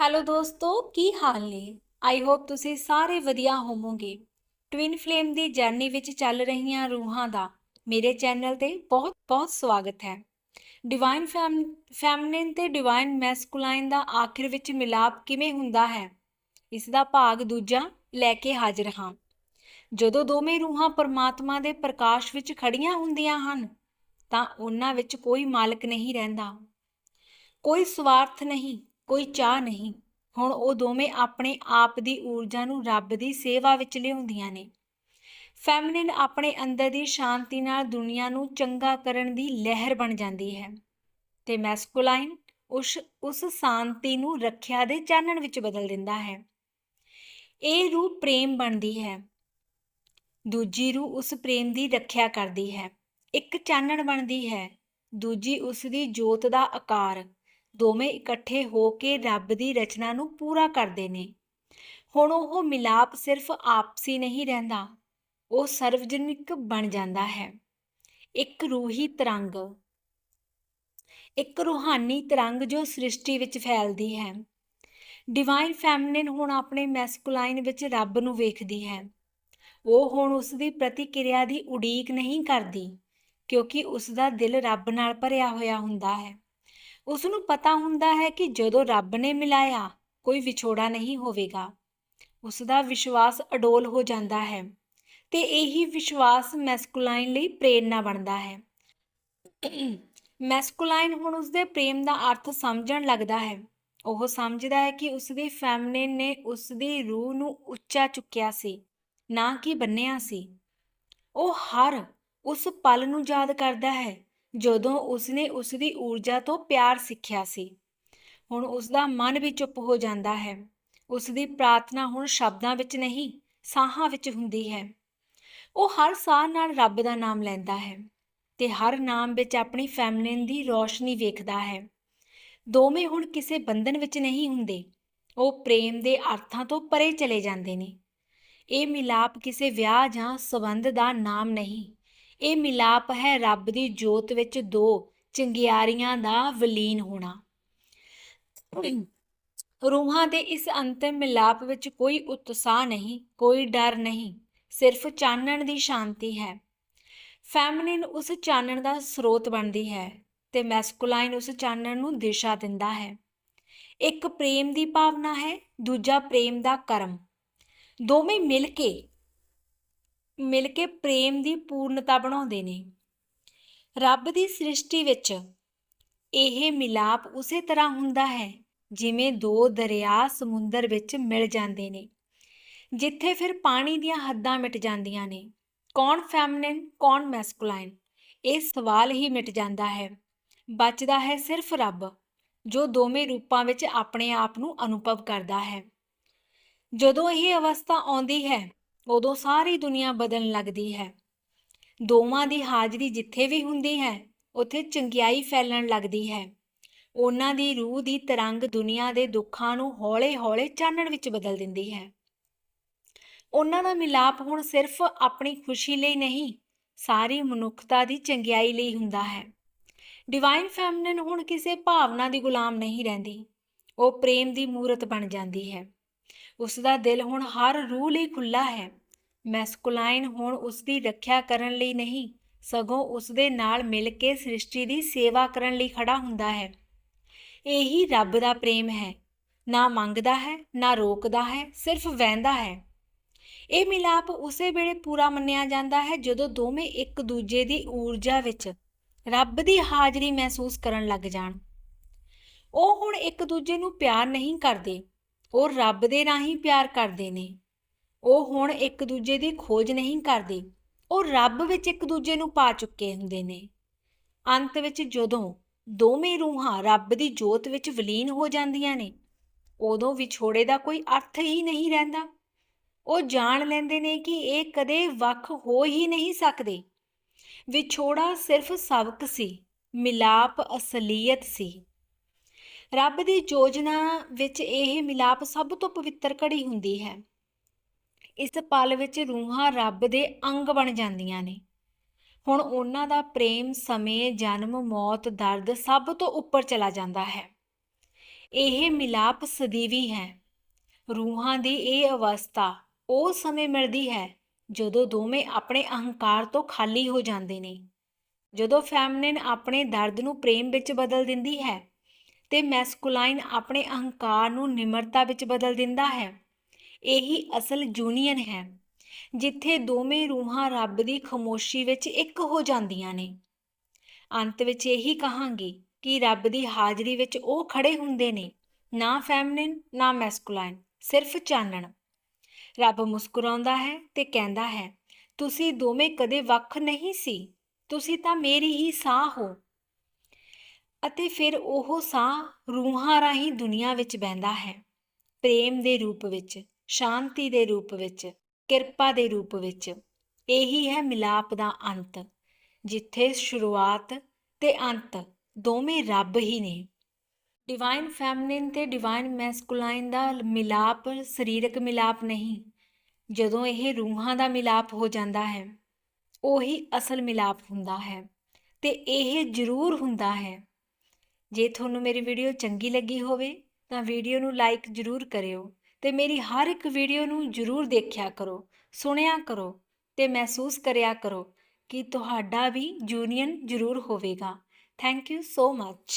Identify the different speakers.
Speaker 1: Hello ਦੋਸਤੋ, ਕੀ ਹਾਲ ਨੇ? I hope ਤੁਸੀਂ ਸਾਰੇ ਵਧੀਆ ਹੋਵੋਗੇ। ਟਵਿਨ ਫਲੇਮ ਦੀ ਜਰਨੀ ਵਿੱਚ ਚੱਲ ਰਹੀਆਂ ਰੂਹਾਂ ਦਾ ਮੇਰੇ ਚੈਨਲ ਤੇ ਬਹੁਤ ਬਹੁਤ ਸਵਾਗਤ ਹੈ। ਡਿਵਾਈਨ ਫੈਮਿਨਿਨ ਤੇ ਡਿਵਾਈਨ ਮੈਸਕੁਲਾਈਨ ਦਾ ਆਖਿਰ ਵਿੱਚ ਮਿਲਾਪ ਕਿਵੇਂ ਹੁੰਦਾ ਹੈ? ਇਸ ਦਾ ਭਾਗ ਦੂਜਾ ਲੈ ਕੇ ਹਾਜ਼ਰ ਹਾਂ। ਜਦੋਂ ਦੋਵੇਂ ਰੂਹਾਂ ਪਰਮਾਤਮਾ ਦੇ ਪ੍ਰਕਾਸ਼ ਵਿੱਚ ਖੜੀਆਂ ਹੁੰਦੀਆਂ ਹਨ, ਤਾਂ ਉਹਨਾਂ ਵਿੱਚ ਕੋਈ ਮਾਲਕ ਨਹੀਂ ਰਹਿੰਦਾ। ਕੋਈ ਸਵਾਰਥ ਨਹੀਂ। ਕੋਈ ਚਾਹ ਨਹੀਂ। ਹੁਣ ਉਹ ਦੋਵੇਂ ਆਪਣੇ ਆਪ ਦੀ ਊਰਜਾ ਨੂੰ ਰੱਬ ਦੀ ਸੇਵਾ ਵਿੱਚ ਲਿਆਉਂਦੀਆਂ ਨੇ। ਫੈਮਿਨਿਨ ਆਪਣੇ ਅੰਦਰ ਦੀ ਸ਼ਾਂਤੀ ਨਾਲ ਦੁਨੀਆ ਨੂੰ ਚੰਗਾ ਕਰਨ ਦੀ ਲਹਿਰ ਬਣ ਜਾਂਦੀ ਹੈ ਤੇ ਮੈਸਕੁਲਾਈਨ ਉਸ ਉਸ ਸ਼ਾਂਤੀ ਨੂੰ ਰੱਖਿਆ ਦੇ ਚਾਨਣ ਵਿੱਚ ਬਦਲ ਦਿੰਦਾ ਹੈ। ਇਹ ਰੂਹ ਪ੍ਰੇਮ ਬਣਦੀ ਹੈ। ਦੂਜੀ ਰੂਹ ਉਸ ਪ੍ਰੇਮ ਦੀ ਰੱਖਿਆ ਕਰਦੀ ਹੈ। ਇੱਕ ਚਾਨਣ ਬਣਦੀ ਹੈ। ਦੂਜੀ ਉਸ ਦੀ ਜੋਤ ਦਾ ਆਕਾਰ। ਦੋਵੇਂ ਇਕੱਠੇ ਹੋ ਕੇ ਰੱਬ ਦੀ ਰਚਨਾ ਨੂੰ ਪੂਰਾ ਕਰਦੇ ਨੇ। ਹੁਣ ਉਹ ਮਿਲਾਪ ਸਿਰਫ ਆਪਸੀ ਨਹੀਂ ਰਹਿੰਦਾ, ਉਹ ਸਰਵਜਨਿਕ ਬਣ ਜਾਂਦਾ ਹੈ। ਇੱਕ ਰੂਹੀ ਤਰੰਗ, ਇੱਕ ਰੂਹਾਨੀ ਤਰੰਗ ਜੋ ਸ੍ਰਿਸ਼ਟੀ ਵਿੱਚ ਫੈਲਦੀ ਹੈ। ਡਿਵਾਈਨ ਫੈਮਿਨਿਨ ਹੁਣ ਆਪਣੇ ਮੈਸਕੁਲਾਈਨ ਵਿੱਚ ਰੱਬ ਨੂੰ ਵੇਖਦੀ ਹੈ। ਉਹ ਹੁਣ ਉਸ ਦੀ ਪ੍ਰਤੀਕਿਰਿਆ ਦੀ ਉਡੀਕ ਨਹੀਂ ਕਰਦੀ, ਕਿਉਂਕਿ ਉਸ ਦਾ ਦਿਲ ਰੱਬ ਨਾਲ ਭਰਿਆ ਹੋਇਆ ਹੁੰਦਾ ਹੈ। ਉਸ ਨੂੰ ਪਤਾ ਹੁੰਦਾ ਹੈ ਕਿ ਜਦੋਂ ਰੱਬ ਨੇ ਮਿਲਾਇਆ, ਕੋਈ ਵਿਛੋੜਾ ਨਹੀਂ ਹੋਵੇਗਾ। ਉਸ ਦਾ ਵਿਸ਼ਵਾਸ ਅਡੋਲ ਹੋ ਜਾਂਦਾ ਹੈ ਤੇ ਇਹੀ ਵਿਸ਼ਵਾਸ ਮੈਸਕੁਲਾਈਨ ਲਈ ਪ੍ਰੇਰਣਾ ਬਣਦਾ ਹੈ। ਮੈਸਕੁਲਾਈਨ ਹੁਣ ਉਸ ਦੇ ਪ੍ਰੇਮ ਦਾ ਅਰਥ ਸਮਝਣ ਲੱਗਦਾ ਹੈ। ਉਹ ਸਮਝਦਾ ਹੈ ਕਿ ਉਸ ਦੀ ਫੈਮਿਨਿਨ ਨੇ ਉਸ ਦੀ ਰੂਹ ਨੂੰ ਉੱਚਾ ਚੁੱਕਿਆ ਸੀ, ਨਾ ਕਿ ਬੰਨਿਆ ਸੀ। ਉਹ ਹਰ ਉਸ ਪਲ ਨੂੰ ਯਾਦ ਕਰਦਾ ਹੈ ਜਦੋਂ ਉਸਨੇ ਉਸ ਦੀ ਊਰਜਾ ਤੋਂ ਪਿਆਰ ਸਿੱਖਿਆ ਸੀ, ਹੁਣ ਉਸ ਦਾ ਮਨ ਵੀ ਚੁੱਪ ਹੋ ਜਾਂਦਾ ਹੈ। ਉਸ ਦੀ ਪ੍ਰਾਰਥਨਾ ਹੁਣ ਸ਼ਬਦਾਂ ਵਿੱਚ ਨਹੀਂ, ਸਾਹਾਂ ਵਿੱਚ ਹੁੰਦੀ ਹੈ। ਉਹ ਹਰ ਸਾਹ ਨਾਲ ਰੱਬ ਦਾ ਨਾਮ ਲੈਂਦਾ ਹੈ ਤੇ ਹਰ ਨਾਮ ਵਿੱਚ ਆਪਣੀ ਫੈਮਿਨਿਨ ਦੀ ਰੋਸ਼ਨੀ ਵੇਖਦਾ ਹੈ। ਦੋਵੇਂ ਹੁਣ ਕਿਸੇ ਬੰਧਨ ਵਿੱਚ ਨਹੀਂ ਹੁੰਦੇ, ਉਹ ਪ੍ਰੇਮ ਦੇ ਅਰਥਾਂ ਤੋਂ ਪਰੇ ਚਲੇ ਜਾਂਦੇ ਨੇ। ਇਹ ਮਿਲਾਪ ਕਿਸੇ ਵਿਆਹ ਜਾਂ ਸਬੰਧ ਦਾ ਨਾਮ ਨਹੀਂ। ਇਹ ਮਿਲਾਪ ਹੈ ਰੱਬ ਦੀ ਜੋਤ ਵਿੱਚ ਦੋ ਚੰਗਿਆਰੀਆਂ ਦਾ ਵਲੀਨ ਹੋਣਾ। ਰੂਹਾਂ ਦੇ ਇਸ ਅੰਤਿਮ ਮਿਲਾਪ ਵਿੱਚ ਕੋਈ ਉਤਸ਼ਾਹ ਨਹੀਂ, ਕੋਈ ਡਰ ਨਹੀਂ, ਸਿਰਫ ਚਾਨਣ ਦੀ ਸ਼ਾਂਤੀ ਹੈ। ਫੈਮਿਨਿਨ ਉਸ ਚਾਨਣ ਦਾ ਸਰੋਤ ਬਣਦੀ ਹੈ ਤੇ ਮੈਸਕੁਲਾਈਨ ਉਸ ਚਾਨਣ ਨੂੰ ਦਿਸ਼ਾ ਦਿੰਦਾ ਹੈ। ਇੱਕ ਪ੍ਰੇਮ ਦੀ ਭਾਵਨਾ ਹੈ, ਦੂਜਾ ਪ੍ਰੇਮ ਦਾ ਕਰਮ। ਦੋਵੇਂ ਮਿਲ ਕੇ ਮਿਲ ਕੇ ਪ੍ਰੇਮ ਦੀ ਪੂਰਨਤਾ ਬਣਾਉਂਦੇ ਨੇ। ਰੱਬ ਦੀ ਸ੍ਰਿਸ਼ਟੀ ਵਿੱਚ ਇਹ ਮਿਲਾਪ ਉਸੇ ਤਰ੍ਹਾਂ ਹੁੰਦਾ ਹੈ, ਜਿਵੇਂ ਦੋ ਦਰਿਆ ਸਮੁੰਦਰ ਵਿੱਚ ਮਿਲ ਜਾਂਦੇ ਨੇ, ਜਿੱਥੇ ਫਿਰ ਪਾਣੀ ਦੀਆਂ ਹੱਦਾਂ ਮਿਟ ਜਾਂਦੀਆਂ ਨੇ। ਕੌਣ ਫੈਮਿਨਿਨ ਕੌਣ ਮੈਸਕੁਲਾਈਨ ਇਹ ਸਵਾਲ ਹੀ ਮਿਟ ਜਾਂਦਾ ਹੈ। ਬਚਦਾ ਹੈ ਸਿਰਫ ਰੱਬ, ਜੋ ਦੋਵੇਂ ਰੂਪਾਂ ਵਿੱਚ ਆਪਣੇ ਆਪ ਨੂੰ ਅਨੁਭਵ ਕਰਦਾ ਹੈ। ਜਦੋਂ ਇਹ ਅਵਸਥਾ ਆਉਂਦੀ ਹੈ ਉਦੋਂ ਸਾਰੀ ਦੁਨੀਆ ਬਦਲਣ ਲੱਗਦੀ ਹੈ। ਦੋਵਾਂ ਦੀ ਹਾਜ਼ਰੀ ਜਿੱਥੇ ਵੀ ਹੁੰਦੀ ਹੈ, ਉੱਥੇ ਚੰਗਿਆਈ ਫੈਲਣ ਲੱਗਦੀ ਹੈ। ਉਹਨਾਂ ਦੀ ਰੂਹ ਦੀ ਤਰੰਗ ਦੁਨੀਆ ਦੇ ਦੁੱਖਾਂ ਨੂੰ ਹੌਲੇ-ਹੌਲੇ ਚਾਨਣ ਵਿੱਚ ਬਦਲ ਦਿੰਦੀ ਹੈ। ਉਹਨਾਂ ਦਾ ਮਿਲਾਪ ਹੁਣ ਸਿਰਫ ਆਪਣੀ ਖੁਸ਼ੀ ਲਈ ਨਹੀਂ, ਸਾਰੀ ਮਨੁੱਖਤਾ ਦੀ ਚੰਗਿਆਈ ਲਈ ਹੁੰਦਾ ਹੈ। ਡਿਵਾਈਨ ਫੈਮਿਨਿਨ ਹੁਣ ਕਿਸੇ ਭਾਵਨਾ ਦੀ ਗੁਲਾਮ ਨਹੀਂ ਰਹਿੰਦੀ। ਉਹ ਪ੍ਰੇਮ ਦੀ ਮੂਰਤ ਬਣ ਜਾਂਦੀ ਹੈ। ਉਸ ਦਾ ਦਿਲ ਹੁਣ ਹਰ ਰੂਹ ਲਈ ਖੁੱਲਾ ਹੈ। ਮੈਸਕੁਲਾਈਨ ਹੁਣ ਉਸ ਦੀ ਰੱਖਿਆ ਕਰਨ ਲਈ ਨਹੀਂ, ਸਗੋਂ ਉਸ ਦੇ ਨਾਲ ਮਿਲ ਕੇ ਸ੍ਰਿਸ਼ਟੀ ਦੀ ਸੇਵਾ ਕਰਨ ਲਈ ਖੜਾ ਹੁੰਦਾ ਹੈ। ਇਹੀ ਰੱਬ ਦਾ ਪ੍ਰੇਮ ਹੈ। ਨਾ ਮੰਗਦਾ ਹੈ, ਨਾ ਰੋਕਦਾ ਹੈ, ਸਿਰਫ ਵਹਿੰਦਾ ਹੈ। ਇਹ ਮਿਲਾਪ ਉਸੇ ਵੇਲੇ ਪੂਰਾ ਮੰਨਿਆ ਜਾਂਦਾ ਹੈ ਜਦੋਂ ਦੋਵੇਂ ਇੱਕ ਦੂਜੇ ਦੀ ਊਰਜਾ ਵਿੱਚ ਰੱਬ ਦੀ ਹਾਜ਼ਰੀ ਮਹਿਸੂਸ ਕਰਨ ਲੱਗ ਜਾਣ। ਉਹ ਹੁਣ ਇੱਕ ਦੂਜੇ ਨੂੰ ਪਿਆਰ ਨਹੀਂ ਕਰਦੇ। ਉਹ ਰੱਬ ਦੇ ਰਾਹੀਂ ਪਿਆਰ ਕਰਦੇ ਨੇ। ਉਹ ਹੁਣ ਇੱਕ ਦੂਜੇ ਦੀ ਖੋਜ ਨਹੀਂ ਕਰਦੇ। ਉਹ ਰੱਬ ਵਿੱਚ ਇੱਕ ਦੂਜੇ ਨੂੰ ਪਾ ਚੁੱਕੇ ਹੁੰਦੇ ਨੇ। ਅੰਤ ਵਿੱਚ ਜਦੋਂ ਦੋਵੇਂ ਰੂਹਾਂ ਰੱਬ ਦੀ ਜੋਤ ਵਿੱਚ ਵਿਲੀਨ ਹੋ ਜਾਂਦੀਆਂ ਨੇ, ਉਦੋਂ ਵਿਛੋੜੇ ਦਾ ਕੋਈ ਅਰਥ ਹੀ ਨਹੀਂ ਰਹਿੰਦਾ। ਉਹ ਜਾਣ ਲੈਂਦੇ ਨੇ ਕਿ ਇਹ ਕਦੇ ਵੱਖ ਹੋ ਹੀ ਨਹੀਂ ਸਕਦੇ। ਵਿਛੋੜਾ ਸਿਰਫ ਸਬਕ ਸੀ, ਮਿਲਾਪ ਅਸਲੀਅਤ ਸੀ। ਰੱਬ ਦੀ ਯੋਜਨਾ ਵਿੱਚ ਇਹ ਮਿਲਾਪ ਸਭ ਤੋਂ ਪਵਿੱਤਰ ਘੜੀ ਹੁੰਦੀ ਹੈ। ਇਸ ਪਲ ਵਿੱਚ ਰੂਹਾਂ ਰੱਬ ਦੇ ਅੰਗ ਬਣ ਜਾਂਦੀਆਂ ਨੇ। ਹੁਣ ਉਹਨਾਂ ਦਾ ਪ੍ਰੇਮ, ਸਮੇਂ, ਜਨਮ, ਮੌਤ, ਦਰਦ ਸਭ ਤੋਂ ਉੱਪਰ ਚਲਾ ਜਾਂਦਾ ਹੈ। ਇਹ ਮਿਲਾਪ ਸਦੀਵੀ ਹੈ। ਰੂਹਾਂ ਦੀ ਇਹ ਅਵਸਥਾ ਉਹ ਸਮੇਂ ਮਿਲਦੀ ਹੈ ਜਦੋਂ ਦੋਵੇਂ ਆਪਣੇ ਅਹੰਕਾਰ ਤੋਂ ਖਾਲੀ ਹੋ ਜਾਂਦੇ ਨੇ। ਜਦੋਂ ਫੈਮਨਿਨ ਆਪਣੇ ਦਰਦ ਨੂੰ ਪ੍ਰੇਮ ਵਿੱਚ ਬਦਲ ਦਿੰਦੀ ਹੈ ਤੇ ਮੈਸਕੁਲਾਈਨ ਆਪਣੇ ਅਹੰਕਾਰ ਨੂੰ ਨਿਮਰਤਾ ਵਿੱਚ ਬਦਲ ਦਿੰਦਾ ਹੈ। ਇਹੀ ਅਸਲ ਯੂਨੀਅਨ ਹੈ, ਜਿੱਥੇ ਦੋਵੇਂ ਰੂਹਾਂ ਰੱਬ ਦੀ ਖਮੋਸ਼ੀ ਵਿੱਚ ਇੱਕ ਹੋ ਜਾਂਦੀਆਂ ਨੇ। ਅੰਤ ਵਿੱਚ ਇਹੀ ਕਹਾਂਗੀ ਕਿ ਰੱਬ ਦੀ ਹਾਜ਼ਰੀ ਵਿੱਚ ਉਹ ਖੜੇ ਹੁੰਦੇ ਨੇ, ਨਾ ਫੈਮਿਨਿਨ ਨਾ ਮੈਸਕੁਲਾਈਨ ਸਿਰਫ ਚਾਨਣ। ਰੱਬ ਮੁਸਕਰਾਉਂਦਾ ਹੈ ਤੇ ਕਹਿੰਦਾ ਹੈ, ਤੁਸੀਂ ਦੋਵੇਂ ਕਦੇ ਵੱਖ ਨਹੀਂ ਸੀ, ਤੁਸੀਂ ਤਾਂ ਮੇਰੀ ਹੀ ਸਾਹ ਹੋ। ਅਤੇ ਫਿਰ ਉਹ ਸਾਹ ਰੂਹਾਂ ਰਾਹੀਂ ਦੁਨੀਆ ਵਿੱਚ ਬਹਿੰਦਾ ਹੈ। ਪ੍ਰੇਮ ਦੇ ਰੂਪ ਵਿੱਚ, ਸ਼ਾਂਤੀ ਦੇ ਰੂਪ ਵਿੱਚ, ਕਿਰਪਾ ਦੇ ਰੂਪ ਵਿੱਚ, ਇਹੀ ਹੈ ਮਿਲਾਪ ਦਾ ਅੰਤ, ਜਿੱਥੇ ਸ਼ੁਰੂਆਤ ਤੇ ਅੰਤ ਦੋਵੇਂ ਰੱਬ ਹੀ ਨੇ। ਡਿਵਾਈਨ ਫੈਮਿਨਿਨ ਤੇ ਡਿਵਾਈਨ ਮੈਸਕੁਲਾਈਨ ਦਾ ਮਿਲਾਪ, ਸਰੀਰਕ ਮਿਲਾਪ ਨਹੀਂ, ਜਦੋਂ ਇਹ ਰੂਹਾਂ ਦਾ ਮਿਲਾਪ ਹੋ ਜਾਂਦਾ ਹੈ, ਉਹੀ ਅਸਲ ਮਿਲਾਪ ਹੁੰਦਾ ਹੈ ਤੇ ਇਹ ਜ਼ਰੂਰ ਹੁੰਦਾ ਹੈ। ਜੇ ਤੁਹਾਨੂੰ ਮੇਰੀ ਵੀਡੀਓ ਚੰਗੀ ਲੱਗੀ ਹੋਵੇ, ਤਾਂ ਵੀਡੀਓ ਨੂੰ ਲਾਈਕ ਜ਼ਰੂਰ ਕਰਿਓ ਤੇ ਮੇਰੀ ਹਰ ਇੱਕ ਵੀਡੀਓ ਨੂੰ ਜ਼ਰੂਰ ਦੇਖਿਆ ਕਰੋ, ਸੁਣਿਆ ਕਰੋ ਤੇ ਮਹਿਸੂਸ ਕਰਿਆ ਕਰੋ ਕਿ ਤੁਹਾਡਾ ਵੀ ਯੂਨੀਅਨ ਜ਼ਰੂਰ ਹੋਵੇਗਾ। Thank you so much